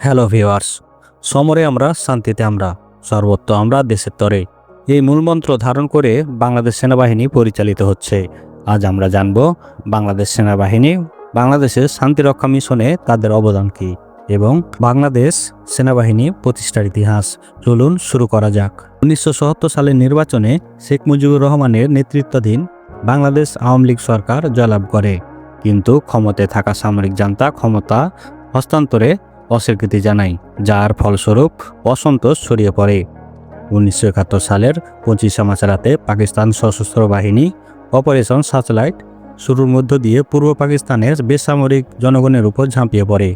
Hello viewers সমরে আমরা, শান্তিতে আমরা, সর্বত্র আমরা, দেশের তরে। এই মূলমন্ত্র ধারণ করে বাংলাদেশ সেনাবাহিনী পরিচালিত হচ্ছে। আজ আমরা জানব, বাংলাদেশ সেনাবাহিনী, বাংলাদেশের শান্তিরক্ষা মিশনে তাদের অবদান কী এবং বাংলাদেশ সেনাবাহিনী প্রতিষ্ঠার ইতিহাস চলুন শুরু করা যাক। উনিশশো সালের নির্বাচনে শেখ মুজিবুর রহমানের নেতৃত্বাধীন বাংলাদেশ আওয়ামী লীগ সরকার জয়লাভ করে। কিন্তু ক্ষমতায় থাকা সামরিক জান্তা ক্ষমতা হস্তান্তরে অস্বীকৃতি জানায় যার ফলস্বরূপ অসন্তোষ ছড়িয়ে পড়ে। উনিশশো একাত্তর সালের পঁচিশে মার্চ রাতে পাকিস্তান সশস্ত্র বাহিনী অপারেশন স্যাটেলাইট শুরুর মধ্য দিয়ে পূর্ব পাকিস্তানের বেসামরিক জনগণের উপর ঝাঁপিয়ে পড়ে।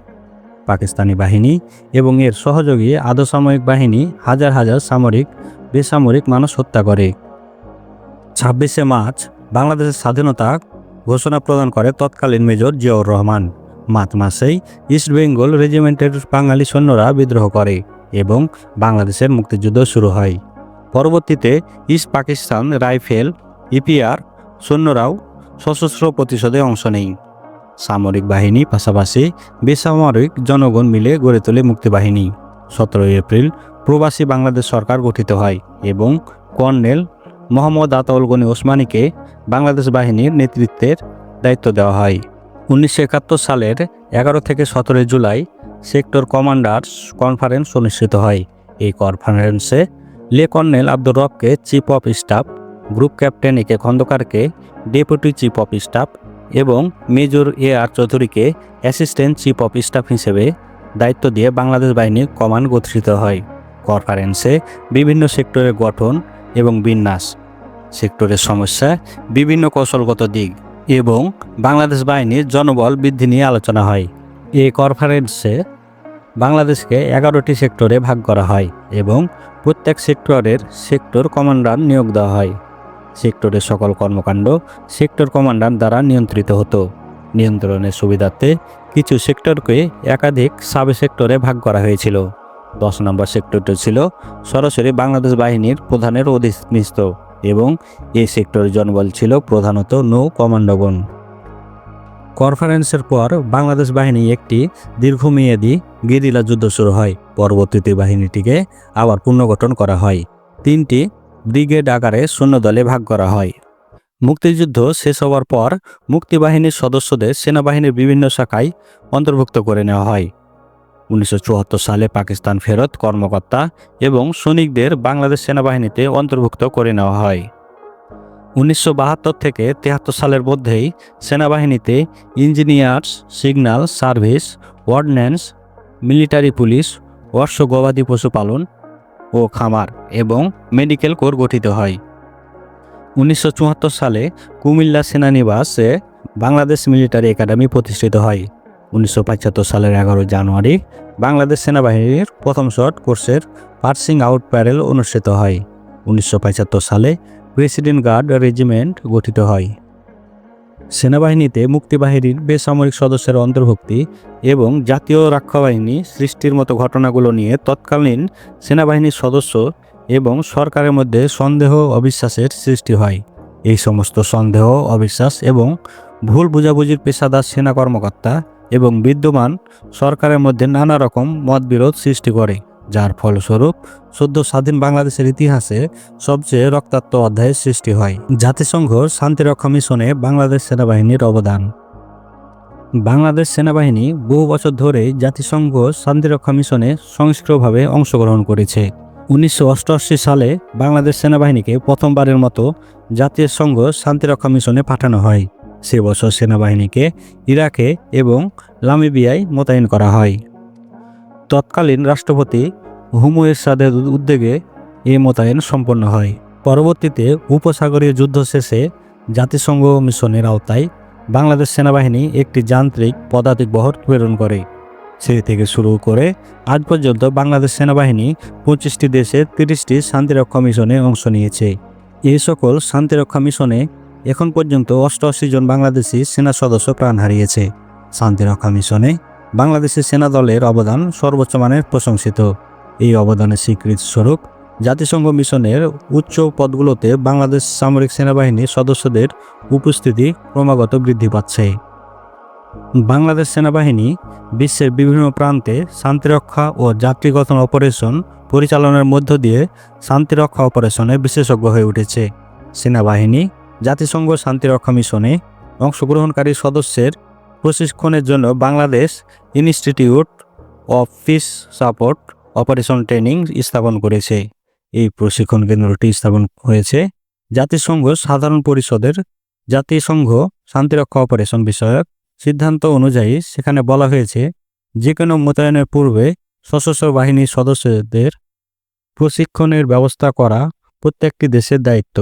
পাকিস্তানি বাহিনী এবং এর সহযোগী আধসামরিক বাহিনী হাজার হাজার সামরিক, বেসামরিক মানুষ হত্যা করে। ছাব্বিশে মার্চ বাংলাদেশের স্বাধীনতা ঘোষণা প্রদান করে তৎকালীন মেজর জিয়াউর রহমান। মার্চ মাসেই ইস্ট বেঙ্গল রেজিমেন্টের বাঙালি সৈন্যরা বিদ্রোহ করে এবং বাংলাদেশের মুক্তিযুদ্ধ শুরু হয়। পরবর্তীতে ইস্ট পাকিস্তান রাইফেল, ইপিআর সৈন্যরাও সশস্ত্র প্রতিশোধে অংশ নেয়। সামরিক বাহিনী পাশাপাশি বেসামরিক জনগণ মিলে গড়ে তোলে মুক্তিবাহিনী সতেরোই এপ্রিল প্রবাসী বাংলাদেশ সরকার গঠিত হয় এবং কর্নেল মোহাম্মদ আতাউল গনি ওসমানীকে বাংলাদেশ বাহিনীর নেতৃত্বের দায়িত্ব দেওয়া হয়। উনিশশো একাত্তর সালের এগারো থেকে সতেরোই জুলাই সেক্টর কমান্ডার্স কনফারেন্স অনুষ্ঠিত হয়। এই কনফারেন্সে লে কর্নেল আব্দুর রবকে chief of staff, group captain A K খন্দকারকে deputy chief of staff এবং মেজর এ আর চৌধুরীকে অ্যাসিস্ট্যান্ট চিফ অফ স্টাফ হিসেবে দায়িত্ব দিয়ে বাংলাদেশ বাহিনীর কমান্ড গঠিত হয়। কনফারেন্সে বিভিন্ন সেক্টরের গঠন এবং বিন্যাস, সেক্টরের সমস্যা, বিভিন্ন কৌশলগত দিক এবং বাংলাদেশ বাহিনীর জনবল বৃদ্ধি নিয়ে আলোচনা হয়। এই কনফারেন্সে বাংলাদেশকে এগারোটি সেক্টরে ভাগ করা হয় এবং প্রত্যেক সেক্টরের সেক্টর কমান্ডার নিয়োগ দেওয়া হয়। সেক্টরের সকল কর্মকাণ্ড সেক্টর কমান্ডার দ্বারা নিয়ন্ত্রিত হতো। নিয়ন্ত্রণের সুবিধার্থে কিছু সেক্টরকে একাধিক সাব সেক্টরে ভাগ করা হয়েছিল। দশ নম্বর সেক্টরটি ছিল সরাসরি বাংলাদেশ বাহিনীর প্রধানের অধীনস্থ। এবং এই সেক্টরের জনবল ছিল প্রধানত নৌ কমান্ডোগণ কনফারেন্সের পর বাংলাদেশ বাহিনী একটি দীর্ঘমেয়াদী গেরিলা যুদ্ধ শুরু হয়। পরবর্তীতে বাহিনীটিকে আবার পুনর্গঠন করা হয়। তিনটি ব্রিগেড আকারে সৈন্যদলে ভাগ করা হয়। মুক্তিযুদ্ধ শেষ হওয়ার পর মুক্তিবাহিনীর সদস্যদের সেনাবাহিনীর বিভিন্ন শাখায় অন্তর্ভুক্ত করে নেওয়া হয়। উনিশশো চুয়াত্তর সালে পাকিস্তান ফেরত কর্মকর্তা এবং সৈনিকদের বাংলাদেশ সেনাবাহিনীতে অন্তর্ভুক্ত করে নেওয়া হয়। উনিশশো বাহাত্তর থেকে তেহাত্তর সালের মধ্যেই সেনাবাহিনীতে engineers signal service ordnance military police অশ্ব গবাদি পশুপালন ও খামার এবং মেডিকেল কোর গঠিত হয়। উনিশশো চুয়াত্তর সালে কুমিল্লা সেনানিবাসে বাংলাদেশ মিলিটারি একাডেমি প্রতিষ্ঠিত হয়। উনিশশো পঁচাত্তর সালের এগারো জানুয়ারি বাংলাদেশ সেনাবাহিনীর প্রথম শর্ট কোর্সের পার্সিং আউট প্যারেল অনুষ্ঠিত হয়। উনিশশো সালে প্রেসিডেন্ট গার্ড রেজিমেন্ট গঠিত হয়। সেনাবাহিনীতে মুক্তিবাহিনীর বেসামরিক সদস্যের অন্তর্ভুক্তি এবং জাতীয় রক্ষা বাহিনী সৃষ্টির মতো ঘটনাগুলো নিয়ে তৎকালীন সেনাবাহিনীর সদস্য এবং সরকারের মধ্যে সন্দেহ অবিশ্বাসের সৃষ্টি হয়। এই সমস্ত সন্দেহ, অবিশ্বাস এবং ভুল বুঝাবুঝির পেশাদার সেনা কর্মকর্তা এবং বিদ্যমান সরকারের মধ্যে নানা রকম মতবিরোধ সৃষ্টি করে, যার ফলস্বরূপ সদ্য স্বাধীন বাংলাদেশের ইতিহাসে সবচেয়ে রক্তাক্ত অধ্যায়ের সৃষ্টি হয়। জাতিসংঘ শান্তিরক্ষা মিশনে বাংলাদেশ সেনাবাহিনীর অবদান। বাংলাদেশ সেনাবাহিনী বহু বছর ধরে জাতিসংঘ শান্তিরক্ষা মিশনে সংস্ক্রিয়ভাবে অংশগ্রহণ করেছে। উনিশশো অষ্টআশি সালে বাংলাদেশ সেনাবাহিনীকে প্রথমবারের মতো জাতীয় সংঘ শান্তিরক্ষা মিশনে পাঠানো হয়। সে বছর সেনাবাহিনীকে ইরাকে এবং লামিবিয়ায় মোতায়েন করা হয়। তৎকালীন রাষ্ট্রপতি হুমু এরশাদের উদ্যোগে এ মোতায়েন সম্পন্ন হয়। পরবর্তীতে উপসাগরীয় যুদ্ধ শেষে জাতিসংঘ মিশনের আওতায় বাংলাদেশ সেনাবাহিনী একটি যান্ত্রিক পদাতিক বহর প্রেরণ করে। সেই থেকে শুরু করে আজ পর্যন্ত বাংলাদেশ সেনাবাহিনী পঁচিশটি দেশে তিরিশটি শান্তিরক্ষা মিশনে অংশ নিয়েছে। এই সকল শান্তিরক্ষা মিশনে এখন পর্যন্ত অষ্টআশি জন বাংলাদেশি সেনা সদস্য প্রাণ হারিয়েছে। শান্তিরক্ষা মিশনে বাংলাদেশের সেনা দলের অবদান সর্বোচ্চ মানের প্রশংসিত। এই অবদানের স্বীকৃতি স্বরূপ জাতিসংঘ মিশনের উচ্চ পদগুলোতে বাংলাদেশ সামরিক সেনাবাহিনীর সদস্যদের উপস্থিতি ক্রমাগত বৃদ্ধি পাচ্ছে। বাংলাদেশ সেনাবাহিনী বিশ্বের বিভিন্ন প্রান্তে শান্তিরক্ষা ও যাত্রীগঠন অপারেশন পরিচালনার মধ্য দিয়ে শান্তিরক্ষা অপারেশনে বিশেষজ্ঞ হয়ে উঠেছে। সেনাবাহিনী জাতিসংঘ শান্তিরক্ষা মিশনে অংশগ্রহণকারী সদস্যের প্রশিক্ষণের জন্য Bangladesh institute of peace support operation training স্থাপন করেছে। এই প্রশিক্ষণ কেন্দ্রটি স্থাপন হয়েছে জাতিসংঘ সাধারণ পরিষদের জাতিসংঘ শান্তিরক্ষা অপারেশন বিষয়ক সিদ্ধান্ত অনুযায়ী সেখানে বলা হয়েছে যে কোনো মোতায়েনের পূর্বে সশস্ত্র বাহিনীর সদস্যদের প্রশিক্ষণের ব্যবস্থা করা প্রত্যেকটি দেশের দায়িত্ব।